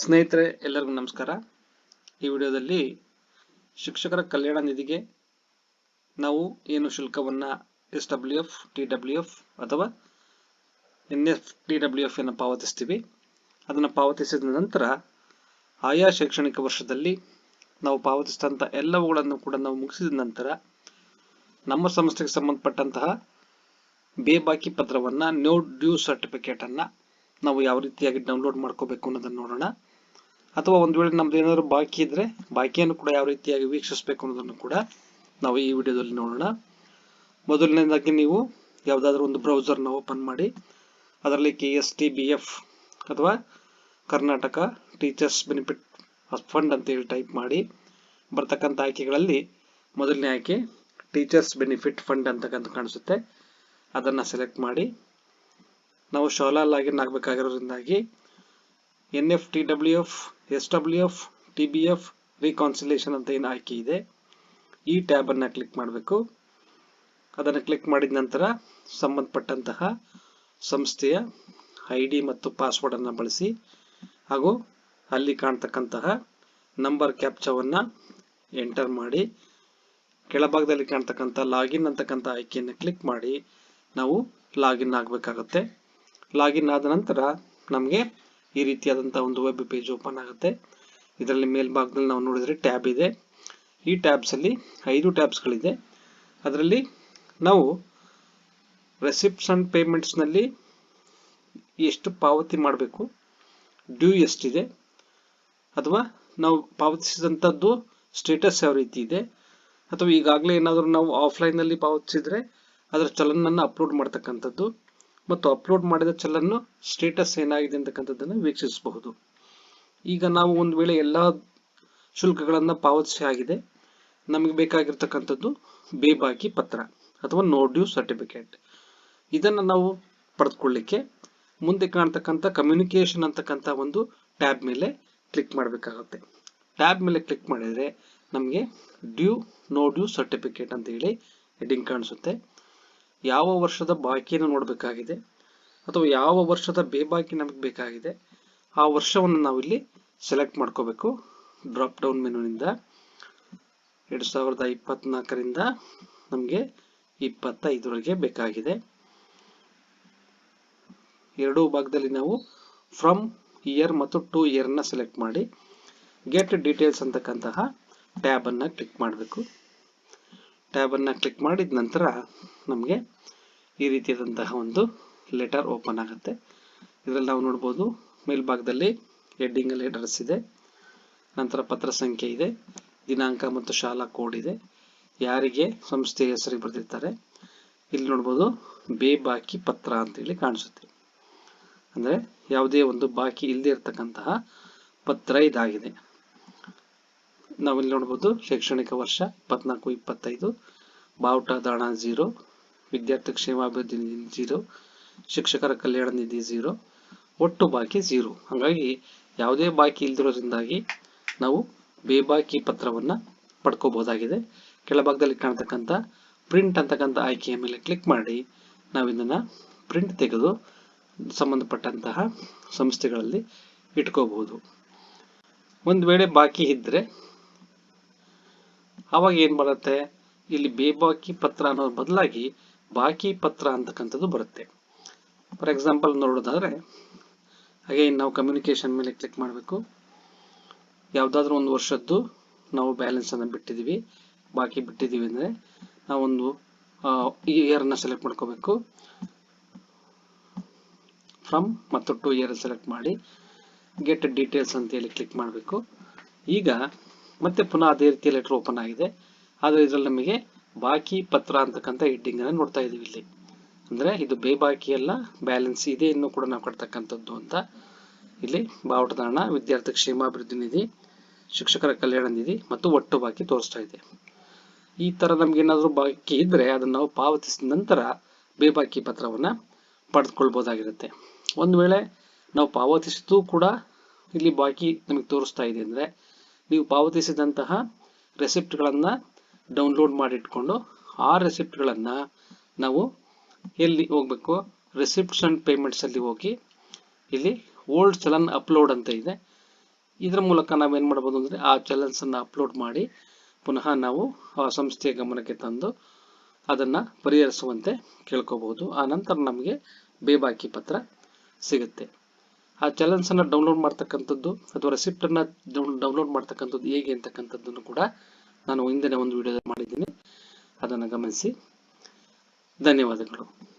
ಸ್ನೇಹಿತರೆ, ಎಲ್ಲರಿಗೂ ನಮಸ್ಕಾರ. ಈ ವಿಡಿಯೋದಲ್ಲಿ ಶಿಕ್ಷಕರ ಕಲ್ಯಾಣ ನಿಧಿಗೆ ನಾವು ಏನು ಶುಲ್ಕವನ್ನು S W F, T W F ಅಥವಾ N F T W F ಅನ್ನು ಪಾವತಿಸ್ತೀವಿ. ಅದನ್ನು ಪಾವತಿಸಿದ ನಂತರ ಆಯಾ ಶೈಕ್ಷಣಿಕ ವರ್ಷದಲ್ಲಿ ನಾವು ಪಾವತಿಸಿದಂಥ ಎಲ್ಲವುಗಳನ್ನು ಕೂಡ ನಾವು ಮುಗಿಸಿದ ನಂತರ ನಮ್ಮ ಸಂಸ್ಥೆಗೆ ಸಂಬಂಧಪಟ್ಟಂತಹ ಬೇಬಾಕಿ ಪತ್ರವನ್ನು, ನೋ ಡ್ಯೂ ಸರ್ಟಿಫಿಕೇಟನ್ನು ನಾವು ಯಾವ ರೀತಿಯಾಗಿ ಡೌನ್ಲೋಡ್ ಮಾಡ್ಕೋಬೇಕು ಅನ್ನೋದನ್ನು ನೋಡೋಣ. ಅಥವಾ ಒಂದು ವೇಳೆ ನಮ್ದು ಏನಾದ್ರು ಬಾಕಿ ಇದ್ರೆ, ಬಾಕಿಯನ್ನು ಕೂಡ ಯಾವ ರೀತಿಯಾಗಿ ವೀಕ್ಷಿಸಬೇಕು ಅನ್ನೋದನ್ನು ಕೂಡ ನಾವು ಈ ವಿಡಿಯೋದಲ್ಲಿ ನೋಡೋಣ. ಮೊದಲನೇದಾಗಿ ನೀವು ಯಾವುದಾದ್ರೂ ಒಂದು ಬ್ರೌಸರ್ನ ಓಪನ್ ಮಾಡಿ, ಅದರಲ್ಲಿ K S T B F ಅಥವಾ ಕರ್ನಾಟಕ ಟೀಚರ್ಸ್ ಬೆನಿಫಿಟ್ ಫಂಡ್ ಅಂತೇಳಿ ಟೈಪ್ ಮಾಡಿ, ಬರ್ತಕ್ಕಂಥ ಆಯ್ಕೆಗಳಲ್ಲಿ ಮೊದಲನೇ ಆಯ್ಕೆ ಟೀಚರ್ಸ್ ಬೆನಿಫಿಟ್ ಫಂಡ್ ಅಂತಕ್ಕಂಥ ಕಾಣಿಸುತ್ತೆ. ಅದನ್ನು ಸೆಲೆಕ್ಟ್ ಮಾಡಿ, ನಾವು ಶಾಲಾ login ಆಗಬೇಕಾಗಿರೋದ್ರಿಂದಾಗಿ N F T W F, S W F, T B F reconciliation ಅಂತ ಏನು ಆಯ್ಕೆ ಇದೆ, ಈ ಟ್ಯಾಬನ್ನು ಕ್ಲಿಕ್ ಮಾಡಬೇಕು. ಅದನ್ನು ಕ್ಲಿಕ್ ಮಾಡಿದ ನಂತರ ಸಂಬಂಧಪಟ್ಟಂತಹ ಸಂಸ್ಥೆಯ ಐ ಡಿ ಮತ್ತು ಪಾಸ್ವರ್ಡನ್ನು ಬಳಸಿ, ಹಾಗೂ ಅಲ್ಲಿ ಕಾಣ್ತಕ್ಕಂತಹ ನಂಬರ್ ಕ್ಯಾಪ್ಚವನ್ನು ಎಂಟರ್ ಮಾಡಿ, ಕೆಳಭಾಗದಲ್ಲಿ ಕಾಣ್ತಕ್ಕಂಥ ಲಾಗಿನ್ ಅಂತಕ್ಕಂಥ ಆಯ್ಕೆಯನ್ನು ಕ್ಲಿಕ್ ಮಾಡಿ, ನಾವು ಲಾಗಿನ್ ಆಗಬೇಕಾಗುತ್ತೆ. ಲಾಗಿನ್ ಆದ ನಂತರ ನಮಗೆ ಈ ರೀತಿಯಾದಂತಹ ಒಂದು ವೆಬ್ ಪೇಜ್ ಓಪನ್ ಆಗುತ್ತೆ. ಇದರಲ್ಲಿ ಮೇಲ್ಭಾಗದಲ್ಲಿ ನಾವು ನೋಡಿದರೆ ಟ್ಯಾಬ್ ಇದೆ. ಈ ಟ್ಯಾಬ್ಸ್ ಅಲ್ಲಿ ಐದು ಟ್ಯಾಬ್ಸ್ಗಳಿದೆ ಅದರಲ್ಲಿ ನಾವು ರೆಸಿಪ್ಟ್ಸ್ ಪೇಮೆಂಟ್ಸ್ ಪೇಮೆಂಟ್ಸ್ನಲ್ಲಿ ಎಷ್ಟು ಪಾವತಿ ಮಾಡಬೇಕು ಡ್ಯೂ ಎಷ್ಟಿದೆ, ಅಥವಾ ನಾವು ಪಾವತಿಸಿದಂಥದ್ದು ಸ್ಟೇಟಸ್ ಯಾವ ರೀತಿ ಇದೆ, ಅಥವಾ ಈಗಾಗಲೇ ಏನಾದರೂ ನಾವು ಆಫ್ಲೈನಲ್ಲಿ ಪಾವತಿಸಿದರೆ ಅದರ ಚಲನನ್ನು ಅಪ್ಲೋಡ್ ಮಾಡ್ತಕ್ಕಂಥದ್ದು. ಮತ್ತು ಅಪ್ಲೋಡ್ ಮಾಡಿದ ಚಲನ್ನು ಸ್ಟೇಟಸ್ ಏನಾಗಿದೆ ಅಂತಕ್ಕಂಥದ್ದನ್ನು ವೀಕ್ಷಿಸಬಹುದು. ಈಗ ನಾವು ಒಂದು ವೇಳೆ ಎಲ್ಲ ಶುಲ್ಕಗಳನ್ನು ಪಾವತಿಸಿ ಆಗಿದೆ, ನಮಗೆ ಬೇಕಾಗಿರ್ತಕ್ಕಂಥದ್ದು ಬೇಬಾಕಿ ಪತ್ರ ಅಥವಾ ನೋ ಡ್ಯೂ ಸರ್ಟಿಫಿಕೇಟ್ ಇದನ್ನು ನಾವು ಪಡೆದುಕೊಳ್ಳಿಕ್ಕೆ ಮುಂದೆ ಕಾಣ್ತಕ್ಕಂಥ ಕಮ್ಯುನಿಕೇಷನ್ ಅಂತಕ್ಕಂಥ ಒಂದು ಟ್ಯಾಬ್ ಮೇಲೆ ಕ್ಲಿಕ್ ಮಾಡಬೇಕಾಗುತ್ತೆ. ಟ್ಯಾಬ್ ಮೇಲೆ ಕ್ಲಿಕ್ ಮಾಡಿದರೆ ನಮಗೆ ಡ್ಯೂ ನೋ ಡ್ಯೂ ಸರ್ಟಿಫಿಕೇಟ್ ಅಂತ ಹೇಳಿ ಹೆಡಿಂಗ್ ಕಾಣಿಸುತ್ತೆ. ಯಾವ ವರ್ಷದ ಬಾಕಿಯನ್ನು ನೋಡಬೇಕಾಗಿದೆ ಅಥವಾ ಯಾವ ವರ್ಷದ ಬೇಬಾಕಿ ನಮಗೆ ಬೇಕಾಗಿದೆ, ಆ ವರ್ಷವನ್ನು ನಾವಿಲ್ಲಿ ಸೆಲೆಕ್ಟ್ ಮಾಡ್ಕೋಬೇಕು. ಡ್ರಾಪ್ ಡೌನ್ ಮೆನುನಿಂದ ಎರಡು ಸಾವಿರದ ಇಪ್ಪತ್ನಾಲ್ಕರಿಂದ ನಮಗೆ ಇಪ್ಪತ್ತೈದರೊಳಗೆ ಬೇಕಾಗಿದೆ. ಎರಡೂ ಭಾಗದಲ್ಲಿ ನಾವು ಫ್ರಮ್ ಇಯರ್ ಮತ್ತು ಟು ಇಯರ್ನ ಸೆಲೆಕ್ಟ್ ಮಾಡಿ ಗೆಟ್ ಡೀಟೇಲ್ಸ್ ಅಂತಕ್ಕಂತಹ ಟ್ಯಾಬನ್ನು ಕ್ಲಿಕ್ ಮಾಡಬೇಕು. ಟ್ಯಾಬನ್ನು ಕ್ಲಿಕ್ ಮಾಡಿದ ನಂತರ ನಮಗೆ ಈ ರೀತಿಯಾದಂತಹ ಒಂದು ಲೆಟರ್ ಓಪನ್ ಆಗುತ್ತೆ. ಇದರಲ್ಲಿ ನಾವು ನೋಡ್ಬೋದು ಮೇಲ್ಭಾಗದಲ್ಲಿ ಹೆಡ್ಡಿಂಗಲ್ಲಿ ಅಡ್ರೆಸ್ ಇದೆ. ನಂತರ ಪತ್ರ ಸಂಖ್ಯೆ ಇದೆ. ದಿನಾಂಕ ಮತ್ತು ಶಾಲಾ ಕೋಡ್ ಇದೆ. ಯಾರಿಗೆ ಸಂಸ್ಥೆ ಹೆಸರಿಗೆ ಬರೆದಿರ್ತಾರೆ. ಇಲ್ಲಿ ನೋಡ್ಬೋದು ಬೇಬಾಕಿ ಪತ್ರ ಅಂತೇಳಿ ಕಾಣಿಸುತ್ತೆ. ಅಂದರೆ ಯಾವುದೇ ಒಂದು ಬಾಕಿ ಇಲ್ಲದೆ ಇರತಕ್ಕಂತಹ ಪತ್ರ ಇದಾಗಿದೆ. ನಾವಿಲ್ಲಿ ನೋಡ್ಬೋದು ಶೈಕ್ಷಣಿಕ ವರ್ಷ ಇಪ್ಪತ್ನಾಲ್ಕು, ಇಪ್ಪತ್ತೈದು. ಬಾವುಟ ದಾಣ ಝೀರೋ ವಿದ್ಯಾರ್ಥಿ ಕ್ಷೇಮಾಭಿವೃದ್ಧಿ ಝೀರೋ ಶಿಕ್ಷಕರ ಕಲ್ಯಾಣ ನಿಧಿ ಝೀರೋ ಒಟ್ಟು ಬಾಕಿ ಝೀರೋ ಹಾಗಾಗಿ ಯಾವುದೇ ಬಾಕಿ ಇಲ್ದಿರೋದ್ರಿಂದಾಗಿ ನಾವು ಬೇಬಾಕಿ ಪತ್ರವನ್ನು ಪಡ್ಕೋಬಹುದಾಗಿದೆ. ಕೆಳಭಾಗದಲ್ಲಿ ಕಾಣ್ತಕ್ಕಂಥ ಪ್ರಿಂಟ್ ಅಂತಕ್ಕಂಥ ಆಯ್ಕೆಯ ಮೇಲೆ ಕ್ಲಿಕ್ ಮಾಡಿ ನಾವು ಇದನ್ನು ಪ್ರಿಂಟ್ ತೆಗೆದು ಸಂಬಂಧಪಟ್ಟಂತಹ ಸಂಸ್ಥೆಗಳಲ್ಲಿ ಇಟ್ಕೋಬಹುದು. ಒಂದು ವೇಳೆ ಬಾಕಿ ಇದ್ದರೆ ಆವಾಗ ಏನು ಬರುತ್ತೆ? ಇಲ್ಲಿ ಬೇಬಾಕಿ ಪತ್ರ ಅನ್ನೋದ್ರ ಬದಲಾಗಿ ಬಾಕಿ ಪತ್ರ ಅಂತಕ್ಕಂಥದ್ದು ಬರುತ್ತೆ. ಫಾರ್ ಎಕ್ಸಾಂಪಲ್ ನೋಡೋದಾದ್ರೆ ಹಾಗೆ ನಾವು ಕಮ್ಯುನಿಕೇಶನ್ ಮೇಲೆ ಕ್ಲಿಕ್ ಮಾಡಬೇಕು. ಯಾವುದಾದ್ರೂ ಒಂದು ವರ್ಷದ್ದು ನಾವು ಬ್ಯಾಲೆನ್ಸ್ ಬ್ಯಾಲೆನ್ಸನ್ನು ಬಿಟ್ಟಿದ್ದೀವಿ ಬಾಕಿ ಬಿಟ್ಟಿದ್ದೀವಿ ಅಂದರೆ ನಾವೊಂದು ಇಯರನ್ನು ಸೆಲೆಕ್ಟ್ ಮಾಡ್ಕೋಬೇಕು. ಫ್ರಮ್ ಮತ್ತು ಟು ಇಯರ್ ಸೆಲೆಕ್ಟ್ ಮಾಡಿ ಗೆಟ್ ಡೀಟೇಲ್ಸ್ ಅಂತೇಳಿ ಕ್ಲಿಕ್ ಮಾಡಬೇಕು. ಈಗ ಮತ್ತೆ ಪುನಃ ಅದೇ ರೀತಿಯ ಲೆಟರ್ ಓಪನ್ ಆಗಿದೆ. ಆದರೆ ಇದರಲ್ಲಿ ನಮಗೆ ಬಾಕಿ ಪತ್ರ ಅಂತಕ್ಕಂಥ ಹೆಡ್ಡಿಂಗನ್ನು ನೋಡ್ತಾ ಇದ್ದೀವಿ ಇಲ್ಲಿ. ಅಂದ್ರೆ ಇದು ಬೇಬಾಕಿ ಅಲ್ಲ ಬ್ಯಾಲೆನ್ಸ್ ಇದೆ ಇನ್ನು ಕೂಡ ನಾವು ಕಟ್ತಕ್ಕಂಥದ್ದು ಅಂತ ಇಲ್ಲಿ ಬಾವುಟದಾಣ ವಿದ್ಯಾರ್ಥಿ ಕ್ಷೇಮಾಭಿವೃದ್ಧಿ ನಿಧಿ, ಶಿಕ್ಷಕರ ಕಲ್ಯಾಣ ನಿಧಿ ಮತ್ತು ಒಟ್ಟು ಬಾಕಿ ತೋರಿಸ್ತಾ ಇದೆ. ಈ ತರ ನಮ್ಗೆ ಏನಾದ್ರೂ ಬಾಕಿ ಇದ್ದರೆ ಅದನ್ನು ನಾವು ಪಾವತಿಸಿದ ನಂತರ ಬೇಬಾಕಿ ಪತ್ರವನ್ನ ಪಡೆದುಕೊಳ್ಬಹುದಾಗಿರುತ್ತೆ ಒಂದು ವೇಳೆ ನಾವು ಪಾವತಿಸಿದ್ದು ಕೂಡ ಇಲ್ಲಿ ಬಾಕಿ ನಮಗೆ ತೋರಿಸ್ತಾ ಇದೆ ಅಂದರೆ ನೀವು ಪಾವತಿಸಿದಂತಹ ರೆಸಿಪ್ಟ್ಗಳನ್ನು ಡೌನ್ಲೋಡ್ ಮಾಡಿಟ್ಕೊಂಡು ಆ ರೆಸಿಪ್ಟ್ಗಳನ್ನು ನಾವು ಎಲ್ಲಿ ಹೋಗಬೇಕು? ರೆಸಿಪ್ಟ್ಸ್ ಆ್ಯಂಡ್ ಪೇಮೆಂಟ್ಸಲ್ಲಿ ಹೋಗಿ ಇಲ್ಲಿ ಓಲ್ಡ್ ಚಲನ್ ಅಪ್ಲೋಡ್ ಅಂತ ಇದೆ. ಇದರ ಮೂಲಕ ನಾವೇನು ಮಾಡ್ಬೋದು ಅಂದರೆ ಆ ಚಲನ್ಸನ್ನು ಅಪ್ಲೋಡ್ ಮಾಡಿ ಪುನಃ ನಾವು ಆ ಸಂಸ್ಥೆಯ ಗಮನಕ್ಕೆ ತಂದು ಅದನ್ನು ಪರಿಹರಿಸುವಂತೆ ಕೇಳ್ಕೋಬಹುದು. ಆ ನಂತರ ನಮಗೆ ಬೇಬಾಕಿ ಪತ್ರ ಸಿಗುತ್ತೆ. ಆ ಚಾಲೆಂಜನ್ನು ಡೌನ್ಲೋಡ್ ಮಾಡ್ತಕ್ಕಂಥದ್ದು ಅಥವಾ ರೆಸಿಪ್ಟನ್ನು ಡೌನ್ಲೋಡ್ ಮಾಡ್ತಕ್ಕಂಥದ್ದು ಹೇಗೆ ಅಂತಕ್ಕಂಥದ್ದನ್ನು ಕೂಡ ನಾನು ಹಿಂದಿನ ಒಂದು ವಿಡಿಯೋದಲ್ಲಿ ಮಾಡಿದ್ದೀನಿ. ಅದನ್ನು ಗಮನಿಸಿ. ಧನ್ಯವಾದಗಳು.